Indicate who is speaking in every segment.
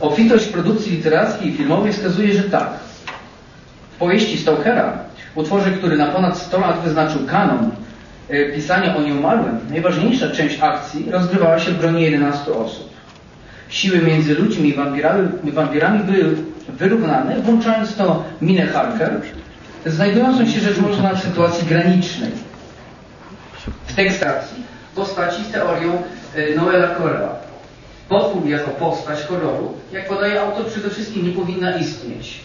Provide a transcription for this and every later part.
Speaker 1: Obfitość produkcji literackiej i filmowej wskazuje, że tak. W powieści Stokera, utworze, który na ponad 100 lat wyznaczył kanon e, pisania o nieumarłym, najważniejsza część akcji rozgrywała się w gronie 11 osób. Siły między ludźmi i wampirami, wampirami były wyrównane, włączając to Minę Harker, znajdującą się rzecz można w sytuacji granicznej. W tekstacji postaci z teorią e, Noela Corella. Potwór jako postać horroru, jak podaje autor, przede wszystkim nie powinna istnieć.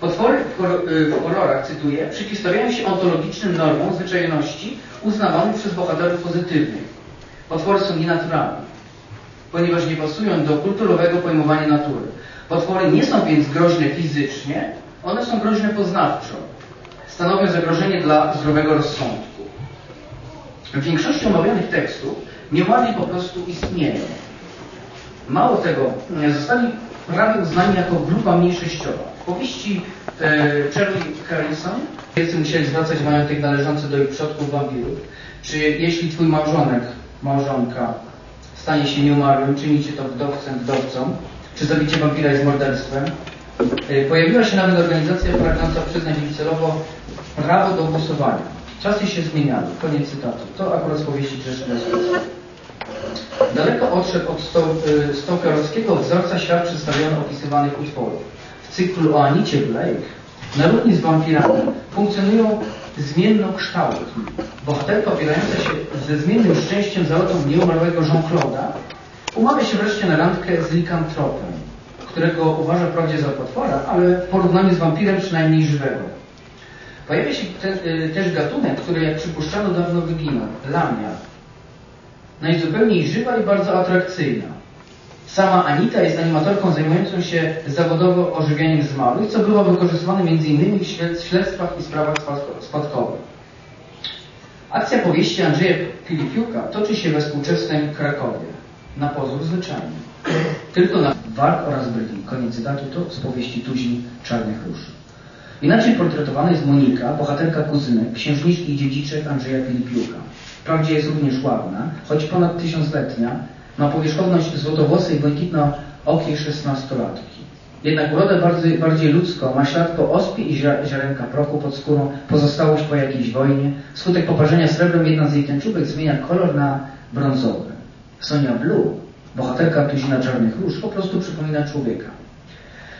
Speaker 1: Potwory w, horror, y, horrorach, cytuję, przyhistorują się ontologicznym normom zwyczajności uznawanych przez bohaterów pozytywnych. Potwory są nienaturalne, ponieważ nie pasują do kulturowego pojmowania natury. Potwory nie są więc groźne fizycznie, one są groźne poznawczo. Stanowią zagrożenie dla zdrowego rozsądku. W większości omawianych tekstów nieładnie po prostu istnieją. Mało tego, zostali prawie uznani jako grupa mniejszościowa. W powieści e, Charlie Harrison wszyscy musieli zwracać majątek należący do ich przodków wampirów. Czy jeśli twój małżonek, małżonka stanie się nieumarłym, czynicie to wdowcem, wdowcą, czy zabicie wampira jest morderstwem? E, pojawiła się nawet organizacja pragnąca przyznać im celowo prawo do głosowania. Czasy się zmieniały. Koniec cytatu. To akurat z powieści Grzeszka Daleko odszedł od y, stokerowskiego wzorca świat przedstawiony opisywanych utworów. W cyklu o Anicie Blake na równi z wampirami funkcjonują zmiennokształtni. Bohaterka opierająca się ze zmiennym szczęściem zalotą nieumarłego Jean-Claude'a umawia się wreszcie na randkę z likantropem, którego uważa wprawdzie za potwora, ale w porównaniu z wampirem przynajmniej żywego. Pojawia się te, y, też gatunek, który jak przypuszczano dawno wyginął. Lamia, najzupełniej żywa i bardzo atrakcyjna. Sama Anita jest animatorką zajmującą się zawodowo ożywianiem zmarłych, co było wykorzystywane m.in. w śledztwach i sprawach spadkowych. Akcja powieści Andrzeja Filipiuka toczy się we współczesnym Krakowie. Na pozór zwyczajny. Tylko na Wark oraz Berlin. Koniec cytatu to z powieści Tuzin Czarnych Róż. Inaczej portretowana jest Monika, bohaterka kuzynek, księżniczki i dziedziczek Andrzeja Filipiuka. Wprawdzie jest również ładna, choć ponad tysiącletnia, ma powierzchowność złotowłosej, błękitno-okiej szesnastolatki. Jednak urodę bardziej, bardziej ludzką ma ślad po ospie i ziarenka prochu pod skórą, pozostałość po jakiejś wojnie. Wskutek poparzenia srebrem jedna z jej tęczówek zmienia kolor na brązowy. Sonia Blue, bohaterka tuzina czarnych róż, po prostu przypomina człowieka.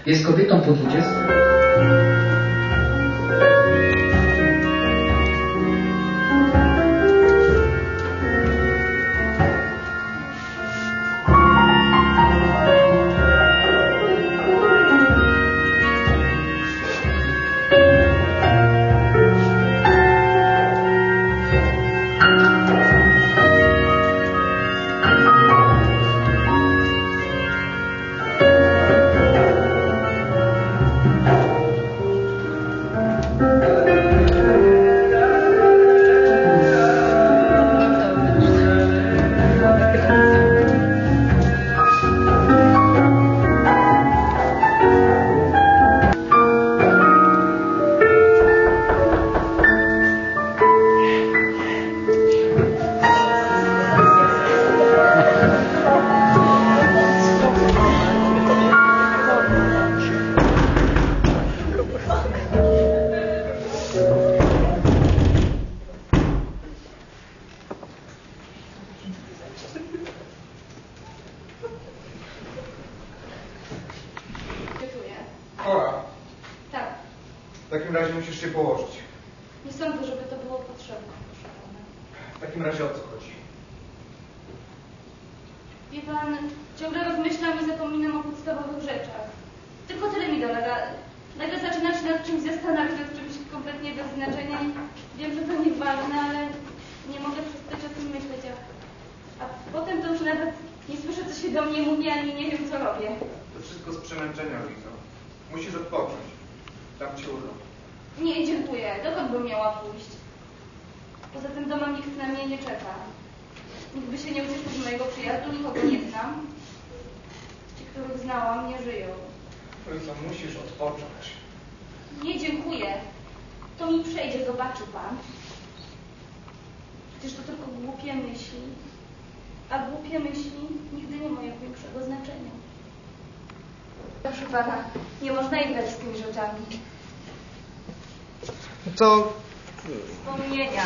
Speaker 1: Jest kobietą po dwudziestce.
Speaker 2: takim razie musisz się położyć.
Speaker 3: Nie sądzę, żeby to było potrzebne, proszę pana.
Speaker 2: W takim razie o co chodzi?
Speaker 3: Wie pan, ciągle rozmyślam i zapominam o podstawowych rzeczach. Tylko tyle mi dolega. Nagle zaczynam się nad czymś zastanawiać, nad czymś kompletnie bez znaczenia wiem, że to nie ważne, ale nie mogę przestać o tym myśleć. A, a potem to już nawet nie słyszę, co się do mnie mówi, ani nie wiem, co robię.
Speaker 2: To wszystko z przemęczenia, Lizo. Musisz odpocząć. Dam ci urlop.
Speaker 3: Nie, dziękuję. Dokąd bym miała pójść? Poza tym domem nikt na mnie nie czeka. Nikt by się nie ucieszył z mojego przyjazdu, nikogo nie znam. Ci, których znałam, nie żyją.
Speaker 2: No Ojca, musisz odpocząć.
Speaker 3: Nie, dziękuję. To mi przejdzie, zobaczy pan. Przecież to tylko głupie myśli. A głupie myśli nigdy nie mają większego znaczenia. Proszę pana, nie można igrać z tymi rzeczami.
Speaker 2: To,
Speaker 3: Wspomnienia.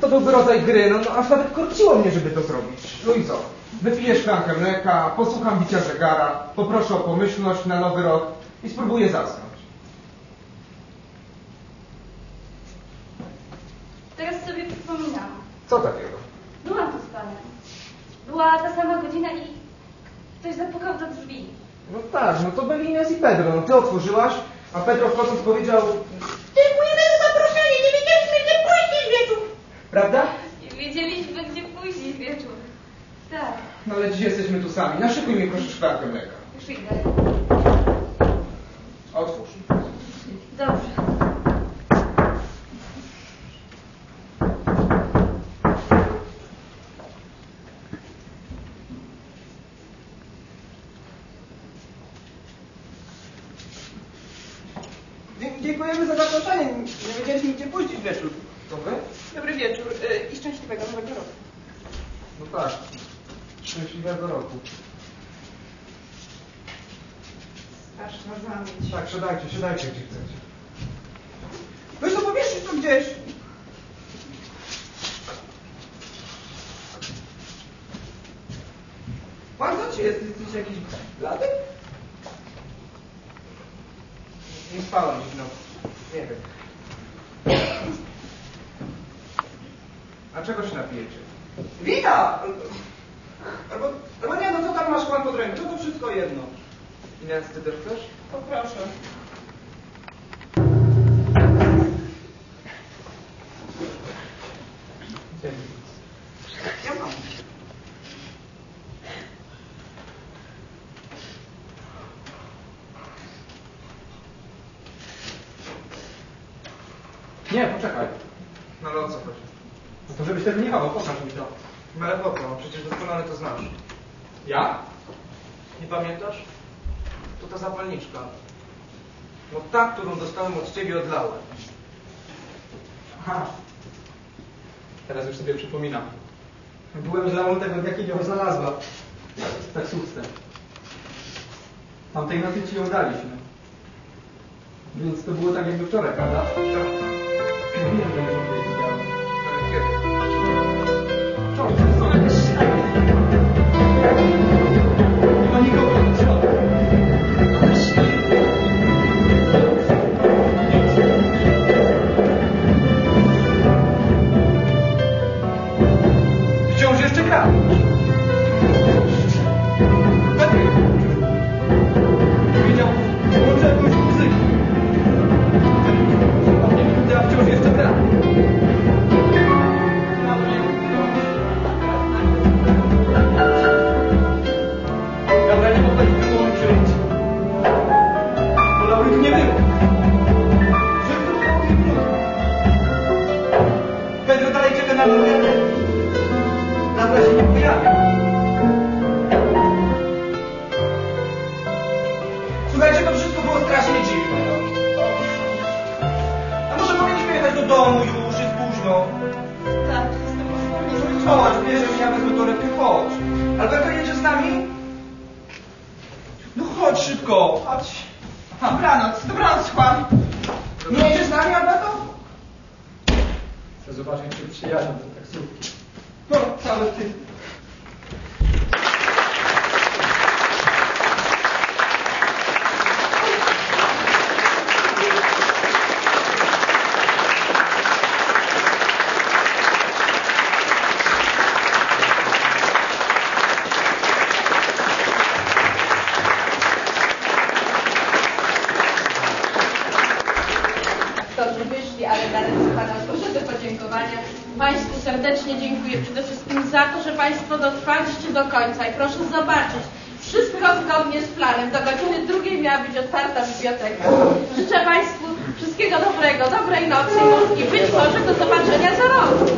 Speaker 2: to byłby rodzaj gry, no, no aż nawet korciło mnie, żeby to zrobić. No i co? Wypiję szklankę mleka, posłucham bicia zegara, poproszę o pomyślność na nowy rok i spróbuję zasnąć.
Speaker 3: Teraz sobie przypominam.
Speaker 2: Co takiego?
Speaker 3: Byłam tu z panem. Była ta sama godzina i ktoś zapukał do drzwi.
Speaker 2: No tak, no to byli Ines i Pedro. No ty otworzyłaś, a Pedro wchodząc powiedział Dziękujemy za zaproszenie, nie wiedzieliśmy, gdzie pójść wieczór. Prawda?
Speaker 3: Nie wiedzieliśmy, gdzie pójść dziś wieczór. Tak,
Speaker 2: No ale dzisiaj jesteśmy tu sami. Naszykuj mi proszę szklankę mleka.
Speaker 3: już idę.
Speaker 2: Dziękujemy za zaproszenie. Nie wiedzieliśmy, gdzie pójść dziś wieczór. To wy?
Speaker 4: Dobry wieczór
Speaker 5: y, i
Speaker 4: szczęśliwego
Speaker 5: nowego roku.
Speaker 2: No tak. Szczęśliwego roku. Aż
Speaker 5: można mieć.
Speaker 2: Tak, siadajcie, siadajcie gdzie chcecie. Weź to powieszyć to gdzieś. Pan co ci jest? Jesteś jakiś blady? Nie spałem dziś no. Nie wiem. A czego się napijecie? Wina! Albo, albo nie, no co tam masz pan pod ręką? To to wszystko jedno. Ines, ty też chcesz? Poproszę.
Speaker 6: Nie, poczekaj.
Speaker 2: No ale o co chodzi?
Speaker 6: No to żebyś tego nie chował, pokaż mi to.
Speaker 2: No ale po co? No przecież doskonale to znasz.
Speaker 6: Ja?
Speaker 2: Nie pamiętasz? To ta zapalniczka. No ta, którą dostałem od ciebie odlałem.
Speaker 6: Aha. Teraz już sobie przypominam. Byłem żalą tego, jak ją
Speaker 2: znalazła. W
Speaker 6: taksówce. Tamtej nocy ci ją daliśmy. Więc to było tak jakby wczoraj, prawda?
Speaker 2: Tak. years to cup. Do domu już, jest późno. Tak, jestem No i chodź, bierzesz, ja wezmę torebkę, chodź. Alberto jedzie z nami? No chodź szybko, chodź. Dobranoc, dobranoc, Juan. Nie jedziesz z nami, Alberto?
Speaker 6: Chcę zobaczyć, czy przyjadą te taksówki.
Speaker 2: No, cały ty.
Speaker 4: Aktorzy wyszli, ale na ręce Pana proszę do podziękowania. Państwu serdecznie dziękuję przede wszystkim za to, że Państwo dotrwaliście do końca i proszę zobaczyć, wszystko zgodnie z planem. Do godziny drugiej miała być otwarta biblioteka.
Speaker 3: Życzę
Speaker 4: Państwu wszystkiego
Speaker 3: dobrego,
Speaker 4: dobrej nocy i być może do zobaczenia za rok.